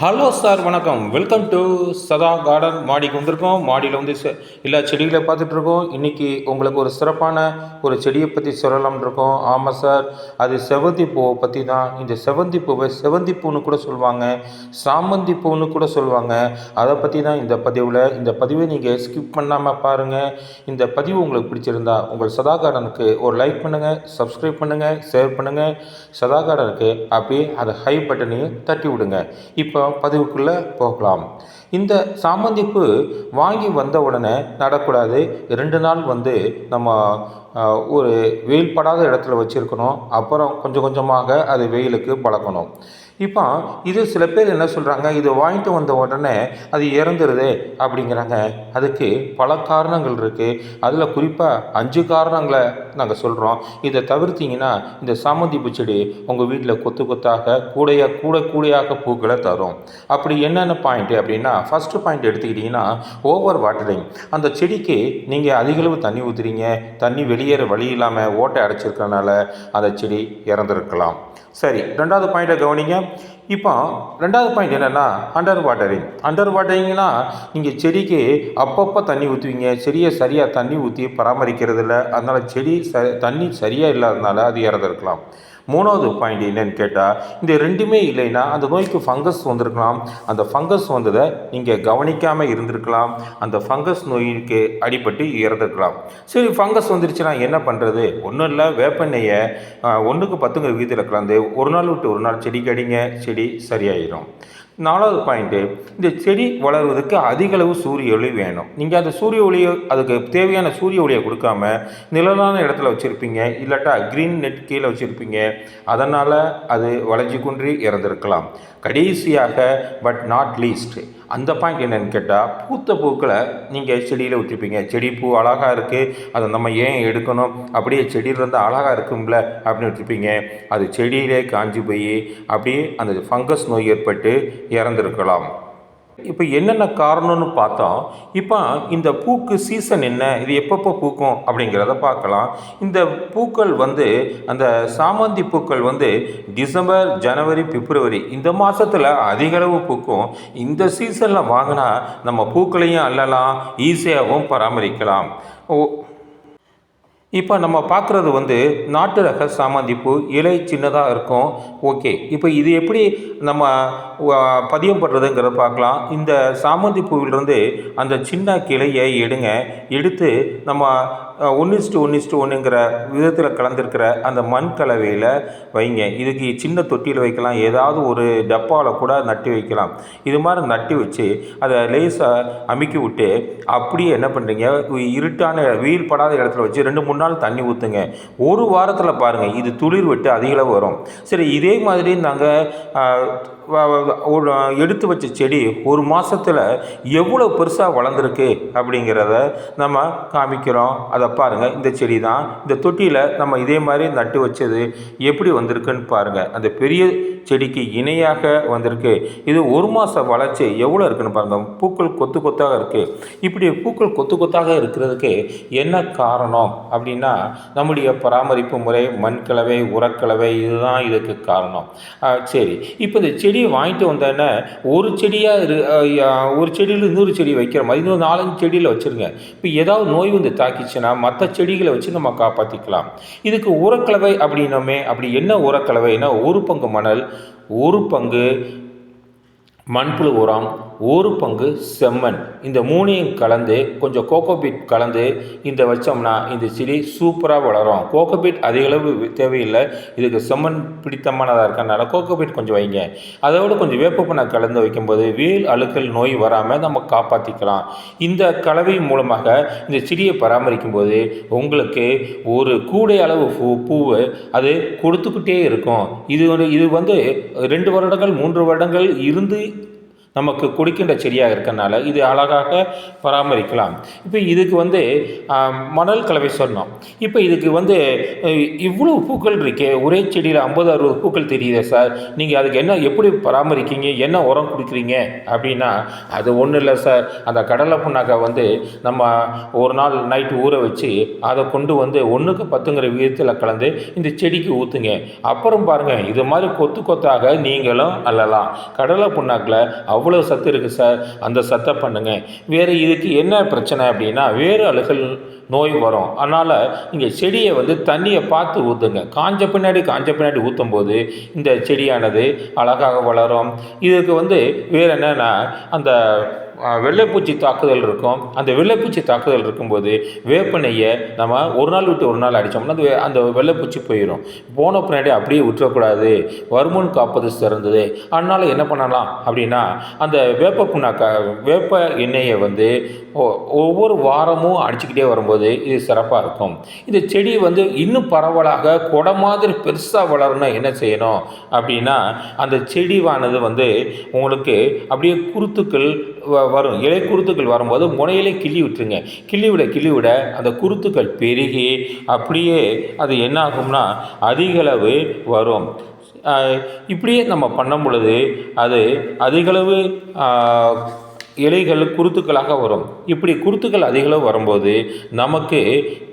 Hello sir வணக்கம். Welcome to Sadha garden மாடிக்கு வந்திருக்கோம். மாடியில் வந்து எல்லா செடிகளை பார்த்துட்ருக்கோம். இன்றைக்கி உங்களுக்கு ஒரு சிறப்பான ஒரு செடியை பற்றி சொல்லலாம்னு இருக்கோம். ஆமாம் சார் அது செவந்தி பூவை பற்றி தான். இந்த செவந்தி பூவை செவந்தி பூன்னு கூட சொல்லுவாங்க. சாமந்தி பூன்னு கூட சொல்லுவாங்க. அதை பற்றி தான் இந்த பதிவில் இந்த பதிவை நீங்கள் ஸ்கிப் பண்ணாமல் பாருங்கள் இந்த பதிவு உங்களுக்கு பிடிச்சிருந்தா உங்கள் சதா கார்டனுக்கு ஒரு லைக் பண்ணுங்கள் சப்ஸ்கிரைப் பண்ணுங்கள் ஷேர் பண்ணுங்கள் சதா கார்டனுக்கு அப்படியே அதை ஹை பட்டனையும் தட்டி விடுங்க. இப்போ பதிவுக்குள்ளே போகலாம். இந்த சாமந்திப்பு வாங்கி வந்த உடனே நடக்கூடாது. ரெண்டு நாள் வந்து நம்ம ஒரு வெயில் படாத இடத்துல வச்சுருக்கணும். அப்புறம் கொஞ்சம் கொஞ்சமாக அது வெயிலுக்கு பழக்கணும் இப்போ இது சில பேர் என்ன சொல்கிறாங்க இது வாங்கிட்டு வந்த உடனே அது இறந்துருது அப்படிங்கிறாங்க. அதுக்கு பல காரணங்கள் இருக்குது அதில் குறிப்பாக அஞ்சு காரணங்களை நாங்கள் சொல்கிறோம் இதை தவிர்த்தீங்கன்னா இந்த சாமந்தி செடி உங்கள் வீட்டில் கொத்து கொத்தாக கூடையாக கூட கூடையாக பூக்களை தரும். அப்படி என்னென்ன பாயிண்ட் அப்படின்னா ஃபஸ்ட்டு பாயிண்ட் எடுத்துக்கிட்டிங்கன்னா ஓவர் வாட்டரிங் அந்த செடிக்கு நீங்கள் அதிகளவு தண்ணி ஊற்றுறீங்க தண்ணி வெளியேற வழி இல்லாமல் ஓட்டை அடைச்சிருக்கனால அந்த செடி இறந்துருக்கலாம். சரி ரெண்டாவது பாயிண்ட்டை கவனிங்க. இப்போ ரெண்டாவது பாயிண்ட் என்னென்னா அண்டர் வாட்டரிங் அண்டர் வாட்டரிங்னா நீங்கள் செடிக்கு அப்பப்போ தண்ணி ஊற்றுவீங்க செடியை சரியாக தண்ணி ஊற்றி பராமரிக்கிறது இல்லை அதனால் செடி ச தண்ணி சரியாக இல்லாததுனால அது இறந்துருக்கலாம் மூணாவது பாயிண்ட் என்னன்னு கேட்டால் இந்த ரெண்டுமே இல்லைன்னா அந்த நோய்க்கு ஃபங்கஸ் வந்திருக்கலாம். அந்த ஃபங்கஸ் வந்ததை நீங்கள் கவனிக்காமல் இருந்திருக்கலாம். அந்த ஃபங்கஸ் நோய்க்கு அடிபட்டு இறந்துருக்கலாம். சரி ஃபங்கஸ் வந்துருச்சுன்னா என்ன பண்ணுறது ஒன்றும் இல்லை வேப்பெண்ணெயை ஒன்றுக்கு பத்துங்கிற வீதியில் கலந்து ஒரு நாள் விட்டு ஒரு நாள் செடி கடிங்க செடி சரியாயிடும் நாலாவது பாயிண்ட்டு இந்த செடி வளர்வதற்கு அதிக அளவு சூரிய ஒளி வேணும். நீங்கள் அந்த சூரிய ஒளியை அதுக்கு தேவையான சூரிய ஒளியை கொடுக்காம நிழலான இடத்துல வச்சுருப்பீங்க இல்லாட்டா க்ரீன் நெட் கீழே வச்சுருப்பீங்க அதனால் அது வளைஞ்சு குன்றி இறந்துருக்கலாம். கடைசியாக பட் நாட் லீஸ்ட் அந்த பாயிண்ட் என்னென்னு கேட்டால் பூத்த பூக்களை நீங்கள் செடியில் விட்டுருப்பீங்க செடி பூ அழகாக இருக்குது அதை நம்ம ஏன் எடுக்கணும்? அப்படியே செடியில் இருந்தால் அழகாக இருக்கும்ல அப்படின்னு விட்டுருப்பீங்க அது செடியிலே காஞ்சி போய் அப்படியே அந்த ஃபங்கஸ் நோய் ஏற்பட்டு இறந்துருக்கலாம். இப்போ என்னென்ன காரணம்னு பார்த்தோம் இப்போ இந்த பூக்கு சீசன் என்ன இது எப்பப்போ பூக்கும் அப்படிங்கிறத பார்க்கலாம். இந்த பூக்கள் வந்து அந்த சாமந்தி பூக்கள் வந்து டிசம்பர் ஜனவரி பிப்ரவரி இந்த மாதத்தில் அதிகளவு பூக்கும். இந்த சீசனில் வாங்கினா நம்ம பூக்களையும் அள்ளலாம் ஈஸியாகவும் பராமரிக்கலாம். ஓ இப்போ நம்ம பார்க்குறது வந்து நாட்டு ரக சாமந்தி பூ இலை சின்னதாக இருக்கும். ஓகே இப்போ இது எப்படி நம்ம பதியம் பண்ணுறதுங்கிறத பார்க்கலாம். இந்த சாமந்தி பூவிலிருந்து அந்த சின்ன கிளையை எடுங்க. எடுத்து நம்ம ஒன்று இஸ்ட்டு ஒன்று இஸ்ட்டு ஒன்றுங்கிற விதத்தில் கலந்துருக்கிற அந்த மண் கலவையில் வைங்க. இதுக்கு சின்ன தொட்டியில் வைக்கலாம். ஏதாவது ஒரு டப்பாவில் கூட நட்டு வைக்கலாம். இது மாதிரி நட்டு வச்சு அதை லேசாக அமுக்கி விட்டு அப்படியே என்ன பண்ணுறீங்க இருட்டான வெயில் படாத இடத்துல வச்சு ரெண்டு மூணு நாள் தண்ணி ஊற்றுங்க ஒரு வாரத்தில் பாருங்கள் இது துளிர் விட்டு அதிகளவு வரும். சரி இதே மாதிரி நாங்கள் எடுத்து வச்ச செடி ஒரு மாதத்தில் எவ்வளோ பெருசாக வளர்ந்துருக்கு அப்படிங்கிறத நம்ம காமிக்கிறோம். அதை பாருங்கள் இந்த செடி தான் இந்த தொட்டியில் நம்ம இதே மாதிரி நட்டு வச்சது எப்படி வந்திருக்குன்னு பாருங்கள் அந்த பெரிய செடிக்கு இணையாக வந்திருக்கு. இது ஒரு மாதம் வளர்ச்சி எவ்வளோ இருக்குன்னு பாருங்கள் பூக்கள் கொத்து கொத்தாக இருக்குது இப்படி பூக்கள் கொத்து கொத்தாக இருக்கிறதுக்கு என்ன காரணம் அப்படின்னா நம்முடைய பராமரிப்பு முறை மண் கலவை உரக்கலவை இதுதான் இதுக்கு காரணம். சரி. இப்போ இந்த செடியை வாங்கிட்டு வந்தோடனே ஒரு செடியாக இரு ஒரு செடியில் இன்னொரு செடி வைக்கிற மாதிரி இன்னொரு நாலஞ்சு செடியில் வச்சுருங்க. இப்போ ஏதாவது நோய் வந்து தாக்கிச்சுன்னா மற்ற செடிகளை வச்சு நம்ம காப்பாற்றிக்கலாம் இதுக்கு உரக்கலவை அப்படின்னமே அப்படி என்ன உரக்கலவைன்னா ஒரு பங்கு மணல் ஒரு பங்கு மண்புழு உரம் ஒரு பங்கு செம்மண். இந்த மூணையும் கலந்து கொஞ்சம் கோகோபீட் கலந்து இந்த வச்சோம்னா இந்த செடி சூப்பராக வளரும். கோகோபீட் அதிகளவு தேவையில்லை. இதுக்கு செம்மண் பிடித்தமானதாக இருக்கனால கோகோபீட் கொஞ்சம் வைங்க. அதோடு கொஞ்சம் வேப்பப்பனை கலந்து வைக்கும்போது வேல் அழுக்கல் நோய் வராமல் நம்ம காப்பாற்றிக்கலாம் இந்த கலவை மூலமாக இந்த செடியை பராமரிக்கும் போது உங்களுக்கு ஒரு கூடை அளவு பூ பூவு அது கொடுத்துக்கிட்டே இருக்கும். இது ஒரு இது வந்து ரெண்டு வருடங்கள் மூன்று வருடங்கள் இருந்து நமக்கு கொடுக்கின்ற செடியாக இருக்கனால இது அழகாக பராமரிக்கலாம். இப்போ இதுக்கு வந்து மணல் கலவை சொன்னோம். இப்போ இதுக்கு வந்து இவ்வளோ பூக்கள் இருக்கே ஒரே செடியில் ஐம்பது அறுபது பூக்கள் தெரியுதே சார்? நீங்கள் அதுக்கு என்ன எப்படி பராமரிக்கீங்க என்ன உரம் கொடுக்குறீங்க? அப்படின்னா அது ஒன்றும் இல்லை சார். அந்த கடலை புண்ணாக்கை வந்து நம்ம ஒரு நாள் நைட்டு ஊற வச்சு அதை கொண்டு வந்து ஒன்றுக்கு பத்துங்கிற விதத்தில் கலந்து இந்த செடிக்கு ஊற்றுங்க அப்புறம் பாருங்கள் இது மாதிரி கொத்து கொத்தாக நீங்களும் அல்லலாம் கடலை புண்ணாக்கில் அவ்வளோ சத்து இருக்குது சார். அந்த சத்தை பண்ணுங்க. வேறு இதுக்கு என்ன பிரச்சனை அப்படின்னா வேறு அழுகல் நோய் வரும். அதனால் நீங்கள் செடியை வந்து தண்ணியை பார்த்து ஊற்றுங்க காஞ்ச பின்னாடி காஞ்ச பின்னாடி ஊற்றும் போது இந்த செடியானது அழகாக வளரும். இதுக்கு வந்து வேறு என்னென்னா அந்த வெள்ளைப்பூச்சி தாக்குதல் இருக்கும். அந்த வெள்ளைப்பூச்சி தாக்குதல் இருக்கும்போது வேப்பனையை நம்ம ஒரு நாள் விட்டு ஒரு நாள் அடித்தோம்னா அந்த அந்த வெள்ளைப்பூச்சி போயிடும் போன பின்னாடி அப்படியே விட்டுறக்கூடாது வருமுன் காப்பது சிறந்தது. அதனால் என்ன பண்ணலாம் அப்படின்னா அந்த வேப்ப புண்ணாக்க வேப்ப எண்ணெயை வந்து ஒ- ஒவ்வொரு வாரமும் அடிச்சுக்கிட்டே வரும்போது இது சிறப்பாக இருக்கும். இந்த செடி வந்து இன்னும் பரவலாக கொடை மாதிரி பெருசாக வளரணும் என்ன செய்யணும் அப்படின்னா அந்த செடிவானது வந்து உங்களுக்கு அப்படியே குருத்துக்கள் வரும். இலை குருத்துக்கள் வரும்போது முனையிலே கிள்ளி விட்டுருங்க. கிள்ளி விட கிள்ளி விட அந்த குருத்துக்கள் பெருகி அப்படியே அது என்ன ஆகும்னா அதிகளவு வரும். இப்படியே நம்ம பண்ணும் பொழுது அது அதிகளவு இலைகள் குருத்துக்களாக வரும். இப்படி குருத்துக்கள் அதிகளவு வரும்போது நமக்கு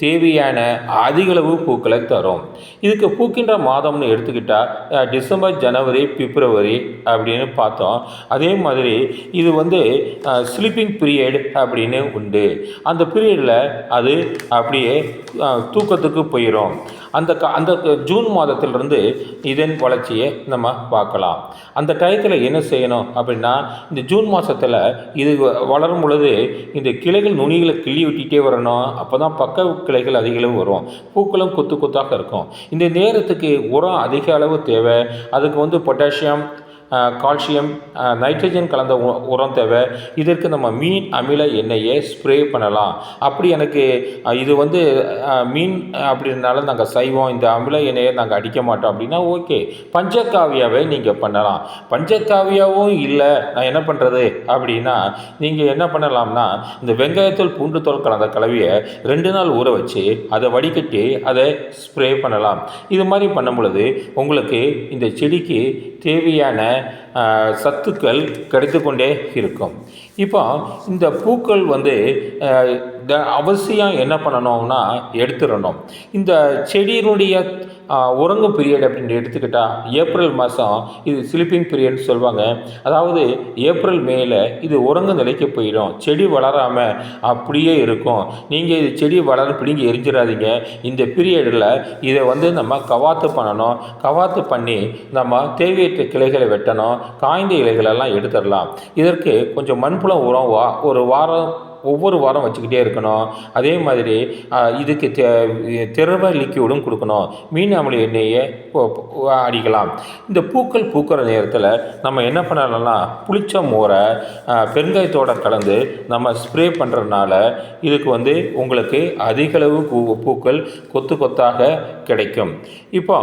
தேவையான அதிகளவு பூக்களை தரும். இதுக்கு பூக்கின்ற மாதம்னு எடுத்துக்கிட்டால் டிசம்பர் ஜனவரி பிப்ரவரி அப்படின்னு பார்த்தோம். அதே மாதிரி இது வந்து ஸ்லீப்பிங் பீரியட் அப்படின்னு உண்டு. அந்த பீரியடில் அது அப்படியே தூக்கத்துக்கு போயிடும் அந்த க அந்த ஜூன் மாதத்திலிருந்து இதன் வளர்ச்சியை நம்ம பார்க்கலாம். அந்த டயத்தில் என்ன செய்யணும் அப்படின்னா இந்த ஜூன் மாதத்தில் இது வ- வளரும் பொழுது இந்த கிளைகள் நுனிகளை கிள்ளி விட்டுட்டே வரணும். அப்போ தான் பக்க கிளைகள் அதிகளவு வரும். பூக்களும் கொத்து கொத்தாக இருக்கும். இந்த நேரத்துக்கு உரம் அதிக அளவு தேவை. அதுக்கு வந்து பொட்டாசியம் கால்சியம் நைட்ரஜன் கலந்த உ- உரம் தேவை. இதற்கு நம்ம மீன் அமில எண்ணெயை ஸ்ப்ரே பண்ணலாம். அப்படி எனக்கு இது வந்து மீன் மீன் அப்படின்னால நாங்கள் சைவம் இந்த அமில எண்ணெயை நாங்கள் அடிக்க மாட்டோம் அப்படின்னா ஓகே. பஞ்சகாவியாவை நீங்கள் பண்ணலாம். பஞ்சகாவியாவும் இல்லை நான் என்ன பண்ணுறது அப்படின்னா நீங்கள் என்ன பண்ணலாம்னா இந்த வெங்காயத்தூள் பூண்டு தோல் கலந்த கலவையை ரெண்டு நாள் ஊற வச்சு அதை வடிகட்டி அதை ஸ்ப்ரே பண்ணலாம். இது மாதிரி பண்ணும் பொழுது உங்களுக்கு இந்த செடிக்கு தேவையான சத்துக்கள் கிடைத்து கொண்டே இருக்கும். இப்போ இந்த பூக்கள் வந்து த- அவசியம் என்ன பண்ணணும்னா எடுத்துடணும். இந்த செடியினுடைய உறங்கும் பீரியட் அப்படின்னு எடுத்துக்கிட்டால் ஏப்ரல் மாதம் இது ஸ்லீப்பிங் பீரியட்னு சொல்லுவாங்க அதாவது ஏப்ரல் மேல இது உறங்கு நிலைக்கு போயிடும். செடி வளராமல் அப்படியே இருக்கும். நீங்கள் இது செடி வளர பிடிங்கி எரிஞ்சிடாதீங்க. இந்த பீரியடில் இதை வந்து நம்ம கவாத்து பண்ணணும். கவாத்து பண்ணி நம்ம தேவையற்ற கிளைகளை வெட்டணும். காய்ந்த இலைகளெல்லாம் எடுத்துடலாம். இதற்கு கொஞ்சம் மண்புலம் உரம் வா ஒரு வாரம் ஒவ்வொரு வாரம் வச்சுக்கிட்டே இருக்கணும். அதே மாதிரி இதுக்கு தெ திரவ லிக்யூடும் கொடுக்கணும். மீன் அமில எண்ணெயை அடிக்கலாம். இந்த பூக்கள் பூக்கிற நேரத்தில் நம்ம என்ன பண்ணலாம்னா புளிச்ச மோரை ஆ, பெருங்காயத்தோட கலந்து நம்ம ஸ்ப்ரே பண்ணுறதுனால இதுக்கு வந்து உங்களுக்கு அதிகளவு பூ பூக்கள் கொத்து கொத்தாக கிடைக்கும். இப்போ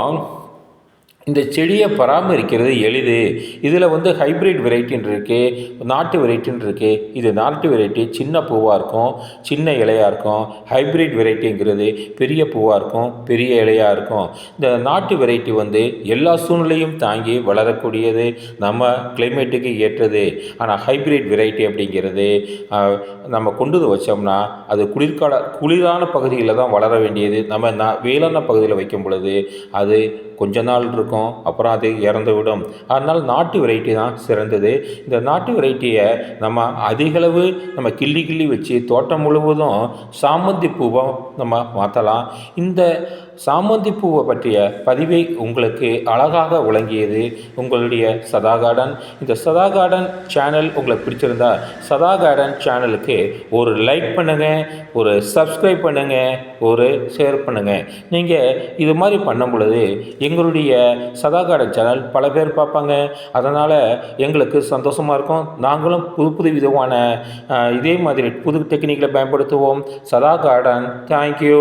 இந்த செடியை பராமரிக்கிறது எளிது. இதில் வந்து ஹைப்ரிட் வெரைட்டின்னு இருக்குது நாட்டு வெரைட்டின்னு இருக்குது இது நாட்டு வெரைட்டி சின்ன பூவாக இருக்கும் சின்ன இலையாக இருக்கும். ஹைப்ரிட் வெரைட்டிங்கிறது பெரிய பூவாக இருக்கும் பெரிய இலையாக இருக்கும். இந்த நாட்டு வெரைட்டி வந்து எல்லா சூழ்நிலையும் தாங்கி வளரக்கூடியது நம்ம கிளைமேட்டுக்கு ஏற்றது. ஆனால் ஹைப்ரிட் வெரைட்டி அப்படிங்கிறது நம்ம கொண்டு வந்து வச்சோம்னா அது குளிர்கால குளிரான பகுதியில் தான் வளர வேண்டியது. நம்ம நான் வேளாண் பகுதியில் வைக்கும் பொழுது அது கொஞ்ச நாள் இருக்கும். அப்புறம் அது இறந்து விடும். அதனால் நாட்டு வெரைட்டி தான் சிறந்தது. இந்த நாட்டு வெரைட்டியை நம்ம அதிகளவு நம்ம கிள்ளி கிள்ளி வச்சு தோட்டம் முழுவதும் சாமந்தி பூவை நம்ம மாற்றலாம் இந்த சாமந்தி பூவை பற்றிய பதிவை உங்களுக்கு அழகாக விளங்கியது. உங்களுடைய சதா கார்டன் இந்த சதா கார்டன் சேனல் உங்களுக்கு பிடிச்சிருந்தா சதா கார்டன் சேனலுக்கு ஒரு லைக் பண்ணுங்கள் ஒரு சப்ஸ்கிரைப் பண்ணுங்கள் ஒரு ஷேர் பண்ணுங்கள் நீங்கள் இது மாதிரி பண்ணும் பொழுது எங்களுடைய சதா கார்டன் சேனல் பல பேர் பார்ப்பாங்க. அதனால் எங்களுக்கு சந்தோஷமாக இருக்கும். நாங்களும் புது புது விதமான இதே மாதிரி புது டெக்னிக்கில் பயன்படுத்துவோம். சதா கார்டன் தேங்க்யூ